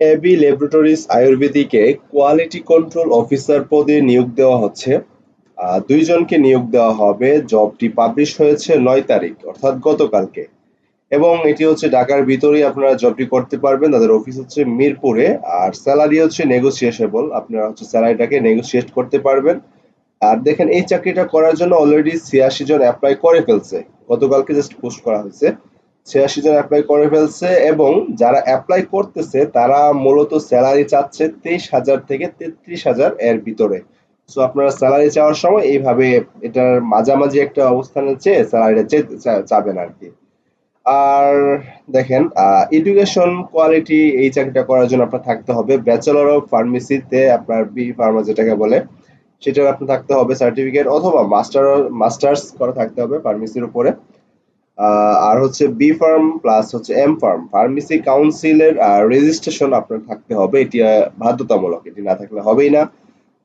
AB laboratories আয়ুর্বেদিকে quality control officer পদে নিয়োগ দেওয়া হচ্ছে। দুইজনকে নিয়োগ দেওয়া হবে। জবটি পাবলিশ হয়েছে নয় তারিখ, অর্থাৎ গতকালকে। এবং এটি হচ্ছে ঢাকার ভিতরেই আপনারা জবটি করতে পারবেন। তাদের অফিস হচ্ছে মিরপুরে, আর স্যালারি হচ্ছে নেগোসিয়েশন আপনারা হচ্ছে স্যালারিটাকে নেগোসিয়েট করতে পারবেন। আর দেখেন, এই চাকরিটা করার জন্য অলরেডি ছিয়াশি জন অ্যাপ্লাই করে ফেলছে। গতকালকে জাস্ট পোস্ট করা হয়েছে। ছিয়াশি জন অ্যাপ্লাই করে ফেলছে এবং যারা অ্যাপ্লাই করতেছে, তারা মূলত স্যালারি চাচ্ছে তেইশ হাজার থেকে তেত্রিশ হাজার এর ভিতরে। সো আপনারা স্যালারি চাওয়ার সময় এইভাবে এটার মাঝামাঝি একটা অবস্থানে চেয়ে স্যালারিটা চাবেন আর কি আর দেখেন এডুকেশন কোয়ালিটি এই চাকরিটা করার জন্য আপনার থাকতে হবে। ব্যাচেলর অফ ফার্মেসিতে আপনার বি ফার্মা যেটাকে বলে, সেটার আপনার থাকতে হবে সার্টিফিকেট অথবা মাস্টার মাস্টার্স করা থাকতে হবে ফার্মেসির উপরে। আর হচ্ছে বি ফার্ম প্লাস হচ্ছে এম ফার্ম ফার্মেসি কাউন্সিলের রেজিস্ট্রেশন আপনার থাকতে হবে। এটি বাধ্যতামূলক, এটি না থাকলে হবেই না।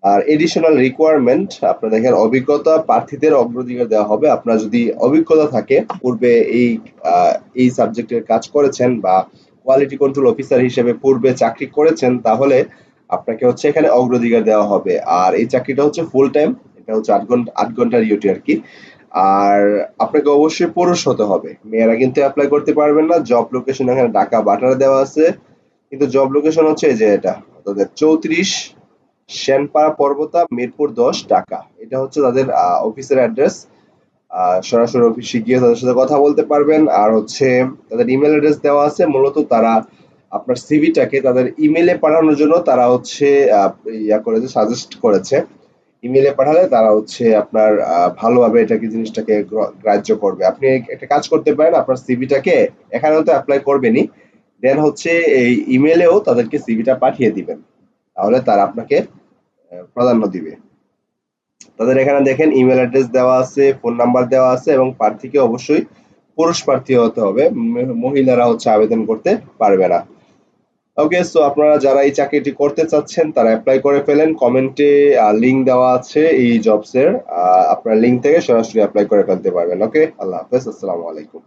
আর এডিশনাল রিকোয়ারমেন্ট আপনার দেখেন, অভিজ্ঞতা প্রার্থীদের অগ্রাধিকার দেওয়া হবে। আপনার যদি অভিজ্ঞতা থাকে, পূর্বে এই এই সাবজেক্টের কাজ করেছেন বা কোয়ালিটি কন্ট্রোল অফিসার হিসেবে পূর্বে চাকরি করেছেন, তাহলে আপনাকে হচ্ছে এখানে অগ্রাধিকার দেওয়া হবে। আর এই চাকরিটা হচ্ছে ফুল টাইম এটা হচ্ছে আট ঘণ্টা, আট ঘণ্টার ইউটি আর কি। আর আপনাকে অবশ্যই পুরুষ হতে হবে। মেয়েরা কিন্তু অ্যাপ্লাই করতে পারবেন না। জব লোকেশন এখানে ঢাকা বাটার দেওয়া আছে। কিন্তু জব লোকেশন হচ্ছে এই যে এটা। তাদের চৌত্রিশ, শ্যানপাড়া পর্বতা, মিরপুর দশ, ঢাকা। এটা হচ্ছে তাদের অফিসের অ্যাড্রেস সরাসরি অফিসে গিয়ে তাদের সাথে কথা বলতে পারবেন। আর হচ্ছে তাদের ইমেল অ্যাড্রেস দেওয়া আছে। মূলত তারা আপনার সিভিটাকে তাদের ইমেলে পাঠানোর জন্য তারা হচ্ছে ইয়া করেছে সাজেস্ট করেছে। ইমেলে পাঠালে তারা হচ্ছে আপনার ভালোভাবে এটাকে, জিনিসটাকে গ্রাহ্য করবে। আপনি একটা কাজ করতে পারেন, আপনার সিভিটাকে এখানেও তো অ্যাপ্লাই করবেনই। দেন হচ্ছে এই ইমেলেও তাদেরকে সিভিটা পাঠিয়ে দিবেন। তাহলে তারা আপনাকে প্রাধান্য দিবে। তাদের এখানে দেখেন ইমেল অ্যাড্রেস দেওয়া আছে ফোন নাম্বার দেওয়া আছে এবং প্রার্থীকে অবশ্যই পুরুষ প্রার্থী হতে হবে। মহিলারা হচ্ছে আবেদন করতে পারবে না। ওকে সো আপনারা যারা এই চাকরিটি করতে চাচ্ছেন, তারা অ্যাপ্লাই করে ফেলেন। কমেন্টে লিংক দেওয়া আছে এই জবসের আপনার লিংক থেকে সরাসরি অ্যাপ্লাই করে ফেলতে পারবেন। ওকে আল্লাহ হাফেজ, আসসালামু আলাইকুম।